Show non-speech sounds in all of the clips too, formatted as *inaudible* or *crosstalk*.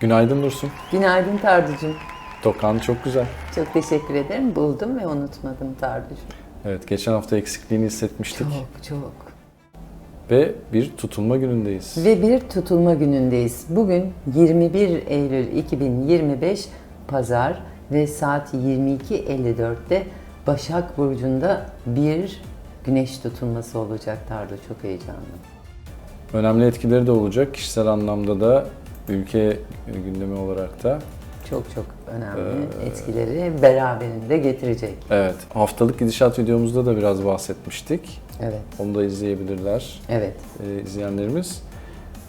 Günaydın Dursun. Günaydın Tarducuğum. Tokan çok güzel. Çok teşekkür ederim. Buldum ve unutmadım Tarducuğum. Evet, geçen hafta eksikliğini hissetmiştik. Çok çok. Ve bir tutulma günündeyiz. Ve bir tutulma günündeyiz. Bugün 21 Eylül 2025 Pazar ve saat 22.54'te Başak Burcu'nda bir güneş tutulması olacak Tardu. Çok heyecanlı. Önemli etkileri de olacak. Kişisel anlamda da ülke gündemi olarak da. Çok çok önemli etkileri beraberinde getirecek. Evet, haftalık gidişat videomuzda da biraz bahsetmiştik. Evet, Onu da izleyebilirler evet. e, izleyenlerimiz.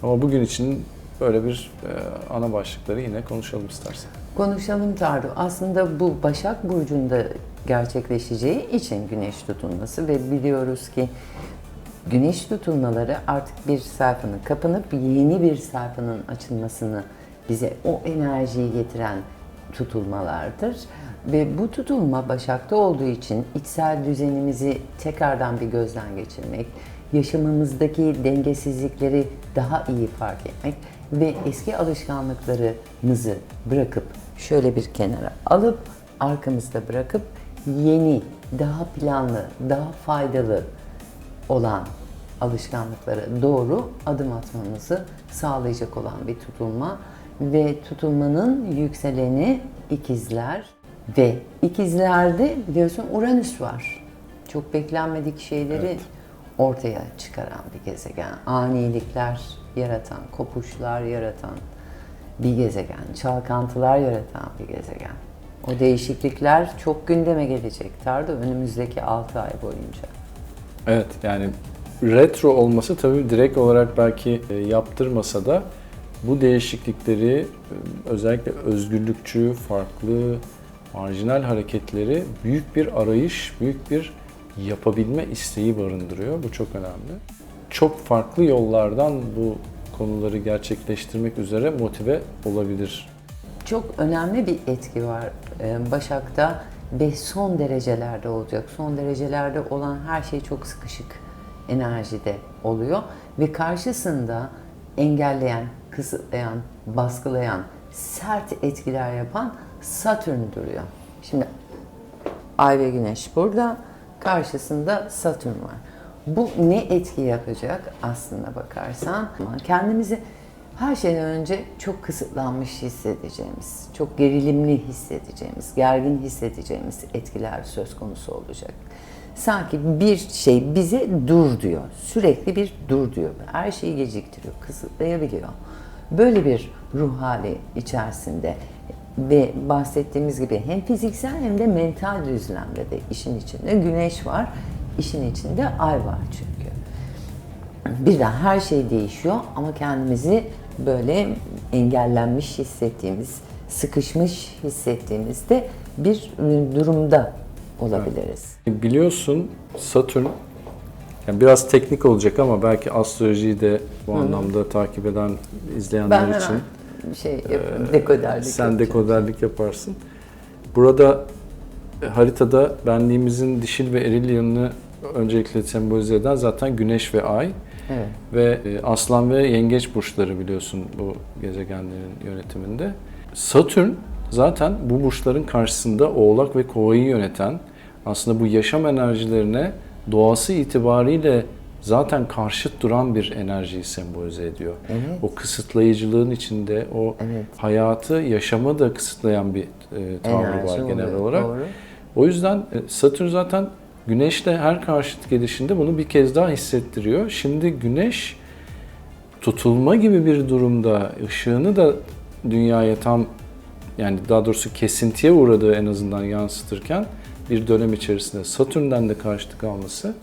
Ama bugün için böyle bir e, ana başlıkları yine konuşalım istersen. Konuşalım Tardu. Aslında bu Başak Burcu'nda gerçekleşeceği için güneş tutulması ve biliyoruz ki güneş tutulmaları artık bir sayfanın kapanıp yeni bir sayfanın açılmasını bize o enerjiyi getiren tutulmalardır. Ve bu tutulma Başak'ta olduğu için içsel düzenimizi tekrardan bir gözden geçirmek, yaşamımızdaki dengesizlikleri daha iyi fark etmek ve eski alışkanlıklarımızı bırakıp şöyle bir kenara alıp arkamızda bırakıp yeni, daha planlı, daha faydalı olan alışkanlıklara doğru adım atmamızı sağlayacak olan bir tutulma ve tutulmanın yükseleni ikizler ve ikizlerde biliyorsun Uranüs var. Çok beklenmedik şeyleri Evet. ortaya çıkaran bir gezegen. Anilikler yaratan, kopuşlar yaratan bir gezegen. Çalkantılar yaratan bir gezegen. O değişiklikler çok gündeme gelecek Tardı önümüzdeki 6 ay boyunca. Evet, yani retro olması tabii direkt olarak belki e, yaptırmasa da bu değişiklikleri e, özellikle özgürlükçü, farklı, marjinal hareketleri büyük bir arayış, büyük bir yapabilme isteği barındırıyor. Bu çok önemli. Çok farklı yollardan bu konuları gerçekleştirmek üzere motive olabilir. Çok önemli bir etki var e, Başak'ta ve son derecelerde olacak. Son derecelerde olan her şey çok sıkışık enerjide oluyor ve karşısında engelleyen, kısıtlayan, baskılayan, sert etkiler yapan Satürn duruyor. Şimdi Ay ve Güneş burada, karşısında Satürn var. Bu ne etki yapacak aslında bakarsan? Kendimizi her şeyden önce çok kısıtlanmış hissedeceğimiz, çok gerilimli hissedeceğimiz, gergin hissedeceğimiz etkiler söz konusu olacak. Sanki bir şey bize dur diyor, sürekli bir dur diyor. Her şeyi geciktiriyor, kısıtlayabiliyor. Böyle bir ruh hali içerisinde ve bahsettiğimiz gibi hem fiziksel hem de mental düzlemde de işin içinde güneş var, işin içinde ay var çünkü. Birden her şey değişiyor ama kendimizi böyle engellenmiş hissettiğimiz, sıkışmış hissettiğimizde bir e, durumda olabiliriz. Biliyorsun Satürn yani biraz teknik olacak ama belki astrolojiyi de bu anlamda takip eden izleyenler Ben için şey yapayım, dekoderlik sen yapacağım. dekoderlik yaparsın. Burada e, haritada benliğimizin dişil ve eril yanını öncelikle sembolize eden zaten güneş ve ay. Evet. Ve e, aslan ve yengeç burçları biliyorsun bu gezegenlerin yönetiminde. Satürn zaten bu burçların karşısında oğlak ve kovayı yöneten aslında bu yaşam enerjilerine doğası itibariyle zaten karşıt duran bir enerjiyi sembolize ediyor. Evet. O kısıtlayıcılığın içinde o Evet. hayatı, yaşamı da kısıtlayan bir e, tavrı Enerji var genel oluyor, olarak. doğru. O yüzden e, Satürn zaten Güneş'le her karşıt gelişinde bunu bir kez daha hissettiriyor. Şimdi Güneş tutulma gibi bir durumda ışığını da dünyaya tam yani daha doğrusu kesintiye uğradığı en azından yansıtırken bir dönem içerisinde Satürn'den de karşıtlık alması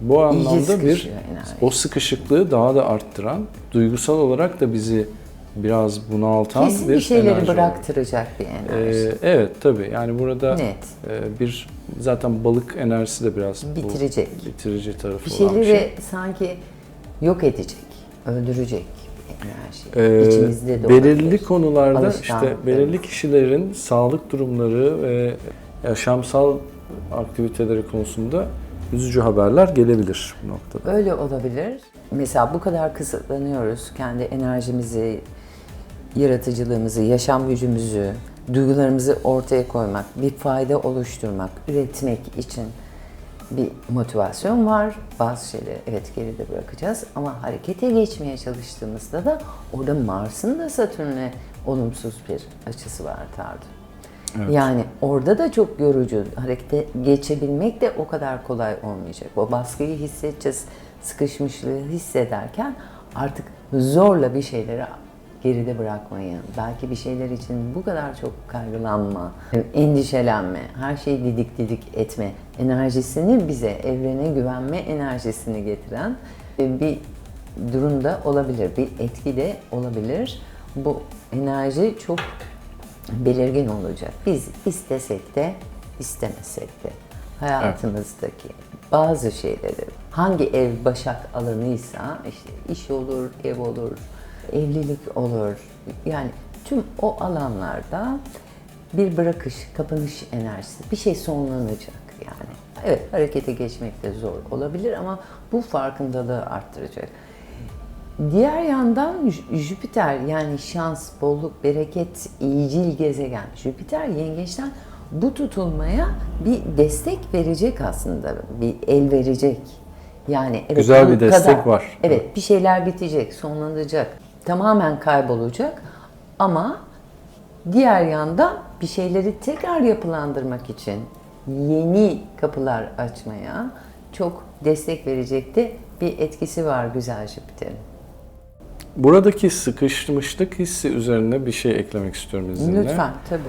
bu anlamda bir enerji. o sıkışıklığı daha da arttıran, duygusal olarak da bizi biraz bunaltan Kesin bir bir şeyleri enerji bıraktıracak bir enerji. Ee, evet tabii yani burada Net. e, bir zaten balık enerjisi de biraz bu Bitirecek. bitirici tarafı bir olan bir şeyleri şey. sanki yok edecek, öldürecek bir enerji. Ee, İçimizde de belirli olabilir. konularda işte belirli kişilerin sağlık durumları ve yaşamsal aktiviteleri konusunda üzücü haberler gelebilir bu noktada. Öyle olabilir. Mesela bu kadar kısıtlanıyoruz. Kendi enerjimizi yaratıcılığımızı, yaşam gücümüzü, duygularımızı ortaya koymak, bir fayda oluşturmak, üretmek için bir motivasyon var. Bazı şeyleri evet geride bırakacağız ama harekete geçmeye çalıştığımızda da orada Mars'ın da Satürn'e olumsuz bir açısı var Tardu. Yani orada da çok yorucu. Harekete geçebilmek de o kadar kolay olmayacak. O baskıyı hissedeceğiz, sıkışmışlığı hissederken artık zorla bir şeyleri geride bırakmayı, belki bir şeyler için bu kadar çok kaygılanma, endişelenme, her şeyi didik didik etme enerjisini bize, evrene güvenme enerjisini getiren bir durumda olabilir, bir etki de olabilir. Bu enerji çok belirgin olacak. Biz istesek de istemesek de hayatımızdaki bazı şeyleri hangi ev başak alanıysa işte iş olur, ev olur, evlilik olur. Yani tüm o alanlarda bir bırakış, kapanış enerjisi, bir şey sonlanacak yani. Evet harekete geçmek de zor olabilir ama bu farkındalığı arttıracak. Diğer yandan Jü- Jüpiter yani şans, bolluk, bereket, iyicil gezegen. Jüpiter yengeçten bu tutulmaya bir destek verecek aslında, bir el verecek. Yani evet, Güzel bir bu destek var. Evet, bir şeyler bitecek, sonlanacak, tamamen kaybolacak ama diğer yandan bir şeyleri tekrar yapılandırmak için yeni kapılar açmaya çok destek verecek de bir etkisi var güzel Jüpiter'in. Buradaki sıkışmışlık hissi üzerine bir şey eklemek istiyorum izninle. Lütfen tabii.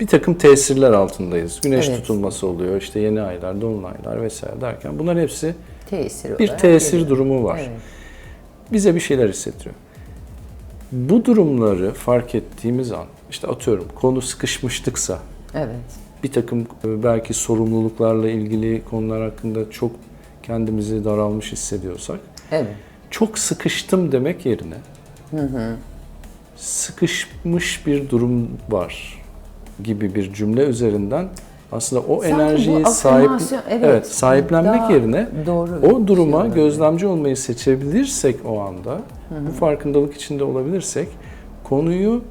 Bir takım tesirler altındayız. Güneş Evet. tutulması oluyor, işte yeni aylar, dolunaylar vesaire derken bunların hepsi Tesir bir tesir geliyor. durumu var. Evet. bize bir şeyler hissettiriyor. Bu durumları fark ettiğimiz an, işte atıyorum konu sıkışmıştıksa, Evet. bir takım e, belki sorumluluklarla ilgili konular hakkında çok kendimizi daralmış hissediyorsak, Evet. çok sıkıştım demek yerine sıkışmış bir durum var gibi bir cümle üzerinden aslında o Sanki enerjiyi sahip evet, evet, sahiplenmek yerine doğru o duruma şey gözlemci olmayı seçebilirsek o anda bu farkındalık içinde olabilirsek konuyu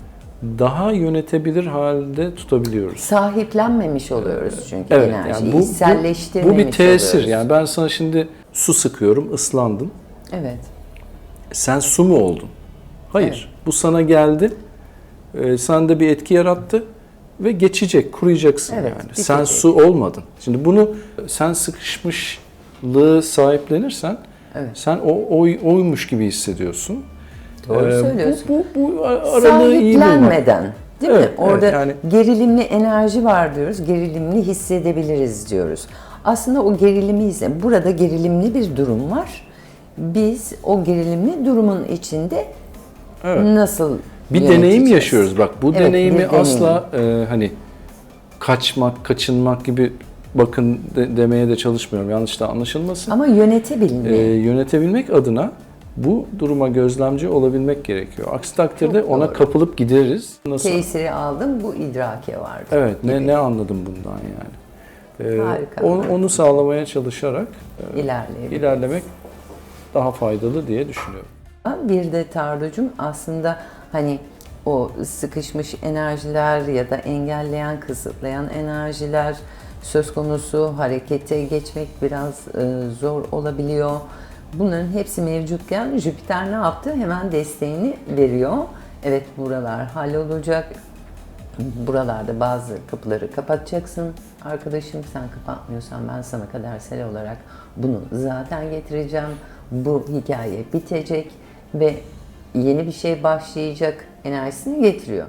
daha yönetebilir halde tutabiliyoruz. Sahiplenmemiş oluyoruz çünkü Evet, enerjiyi. yani bu, bu, bu bir tesir. oluyoruz. Yani ben sana şimdi su sıkıyorum, ıslandın. Evet. Sen su mu oldun? Hayır. Bu sana geldi. E, sende bir etki yarattı ve geçecek, kuruyacaksın Evet, yani. bitecek. Sen su olmadın. Şimdi bunu sen sıkışmışlığı sahiplenirsen Evet. sen o oy, oymuş gibi hissediyorsun. Doğru Ee, söylüyorsun. Bu, bu, bu aralığı iyi bulmak. Değil Evet, mi? evet, Orada yani- gerilimli enerji var diyoruz. Gerilimli hissedebiliriz diyoruz. Aslında o gerilimi ise burada gerilimli bir durum var. Biz o gerilimli durumun içinde Evet. nasıl Bir deneyim yöneteceğiz? yaşıyoruz. Bak bu Evet, deneyimi deneyim. asla e, hani kaçmak, kaçınmak gibi bakın de- demeye de çalışmıyorum. Yanlış da anlaşılmasın. Ama yönetebilme. e, yönetebilmek adına bu duruma gözlemci olabilmek gerekiyor. Aksi takdirde Çok ona doğru. kapılıp gideriz. Nasıl? Tesiri aldım bu idrake vardı. Evet, ne gibi. ne anladım bundan yani. E, Harika. onu, onu sağlamaya çalışarak e, ilerlemek daha faydalı diye düşünüyorum. Bir de Tarducum aslında hani o sıkışmış enerjiler ya da engelleyen, kısıtlayan enerjiler söz konusu harekete geçmek biraz e, zor olabiliyor. Bunların hepsi mevcutken Jüpiter ne yaptı? Hemen desteğini veriyor. Evet buralar hallolacak. Buralarda bazı kapıları kapatacaksın arkadaşım. Sen kapatmıyorsan ben sana kadersel olarak bunu zaten getireceğim. Bu hikaye bitecek ve yeni bir şey başlayacak enerjisini getiriyor.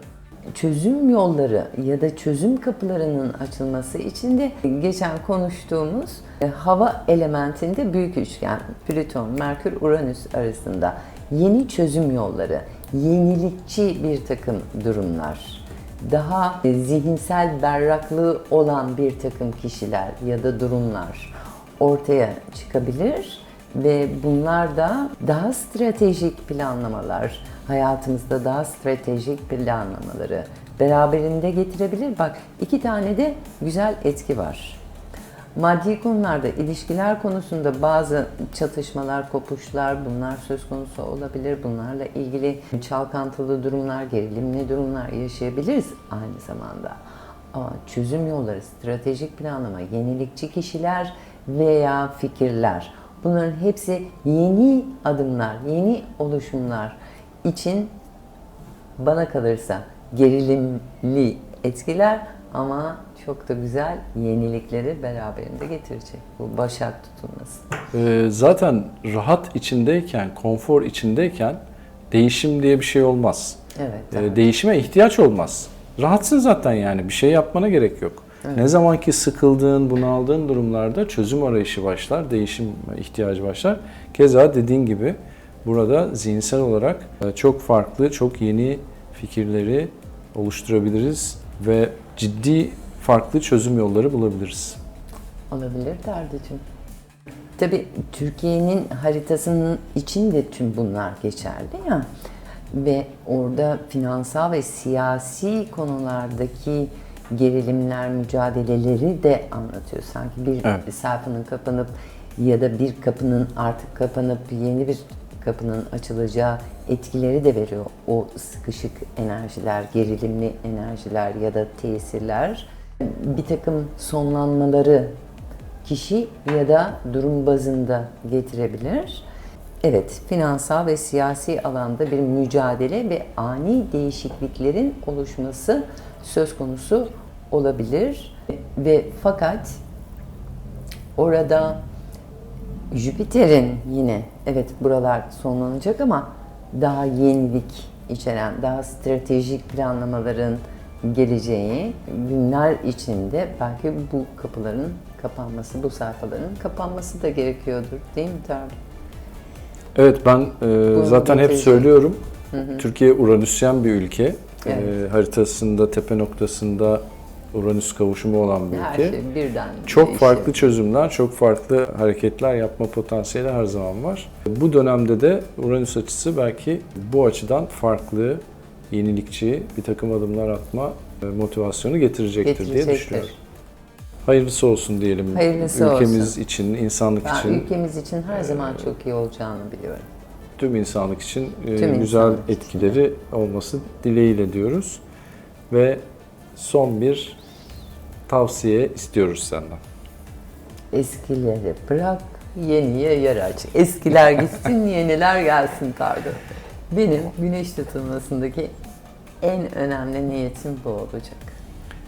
Çözüm yolları ya da çözüm kapılarının açılması için de geçen konuştuğumuz e, hava elementinde büyük üçgen Plüton, Merkür, Uranüs arasında yeni çözüm yolları, yenilikçi bir takım durumlar daha zihinsel berraklığı olan bir takım kişiler ya da durumlar ortaya çıkabilir ve bunlar da daha stratejik planlamalar, hayatımızda daha stratejik planlamaları beraberinde getirebilir. Bak iki tane de güzel etki var. Maddi konularda, ilişkiler konusunda bazı çatışmalar, kopuşlar bunlar söz konusu olabilir. Bunlarla ilgili çalkantılı durumlar, gerilimli durumlar yaşayabiliriz aynı zamanda. Ama çözüm yolları, stratejik planlama, yenilikçi kişiler veya fikirler bunların hepsi yeni adımlar, yeni oluşumlar için bana kalırsa gerilimli etkiler ama çok da güzel yenilikleri beraberinde getirecek. Bu başak tutulması. Ee, zaten rahat içindeyken, konfor içindeyken değişim diye bir şey olmaz. Evet. Ee, değişime ihtiyaç olmaz. Rahatsın zaten yani bir şey yapmana gerek yok. Ne zaman ki sıkıldığın, bunaldığın durumlarda çözüm arayışı başlar, değişim ihtiyacı başlar. Keza dediğin gibi burada zihinsel olarak e, çok farklı, çok yeni fikirleri oluşturabiliriz ve ciddi farklı çözüm yolları bulabiliriz. Olabilir Tardacığım. Tabii Türkiye'nin haritasının içinde tüm bunlar geçerli ya. Ve orada finansal ve siyasi konulardaki gerilimler, mücadeleleri de anlatıyor. Sanki bir Evet. sayfanın kapanıp ya da bir kapının artık kapanıp yeni bir kapının açılacağı etkileri de veriyor. O sıkışık enerjiler, gerilimli enerjiler ya da tesirler. Bir takım sonlanmaları kişi ya da durum bazında getirebilir. Evet, finansal ve siyasi alanda bir mücadele ve ani değişikliklerin oluşması söz konusu olabilir. Ve fakat orada Jüpiter'in yine evet buralar sonlanacak ama daha yenilik içeren, daha stratejik planlamaların geleceği günler içinde belki bu kapıların kapanması, bu sayfaların kapanması da gerekiyordur değil mi Tarık? Evet ben e, zaten hep söylüyorum. Türkiye Uranüsyen bir ülke. Evet. E, haritasında tepe noktasında Uranüs kavuşumu olan bir Her ülke. şey birden Çok değişiyor. farklı çözümler, çok farklı hareketler yapma potansiyeli her zaman var. Bu dönemde de Uranüs açısı belki bu açıdan farklı, yenilikçi bir takım adımlar atma e, motivasyonu getirecektir, diye Getirecektir. düşünüyorum. Hayırlısı olsun diyelim. Hayırlısı Ülkemiz olsun. için, insanlık Ben için, ülkemiz için her zaman çok iyi olacağını biliyorum. Tüm insanlık için e, Tüm güzel insanlık için, etkileri olması dileğiyle diyoruz. Ve son bir tavsiye istiyoruz senden. Eskileri bırak, yeniye yer aç. Eskiler gitsin, *laughs* yeniler gelsin Tarık. Benim güneş tutulmasındaki en önemli niyetim bu olacak.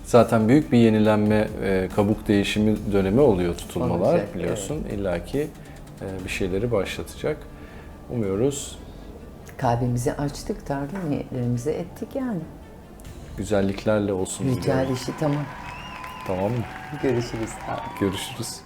Zaten büyük bir yenilenme, e, kabuk değişimi dönemi oluyor tutulmalar Olacak, biliyorsun. İlla ki e, bir şeyleri başlatacak. Umuyoruz Kalbimizi açtık Tarık, niyetlerimizi ettik yani. güzelliklerle olsun. Rica diliyorum. işi tamam. Tamam mı? Görüşürüz Tarık. Görüşürüz.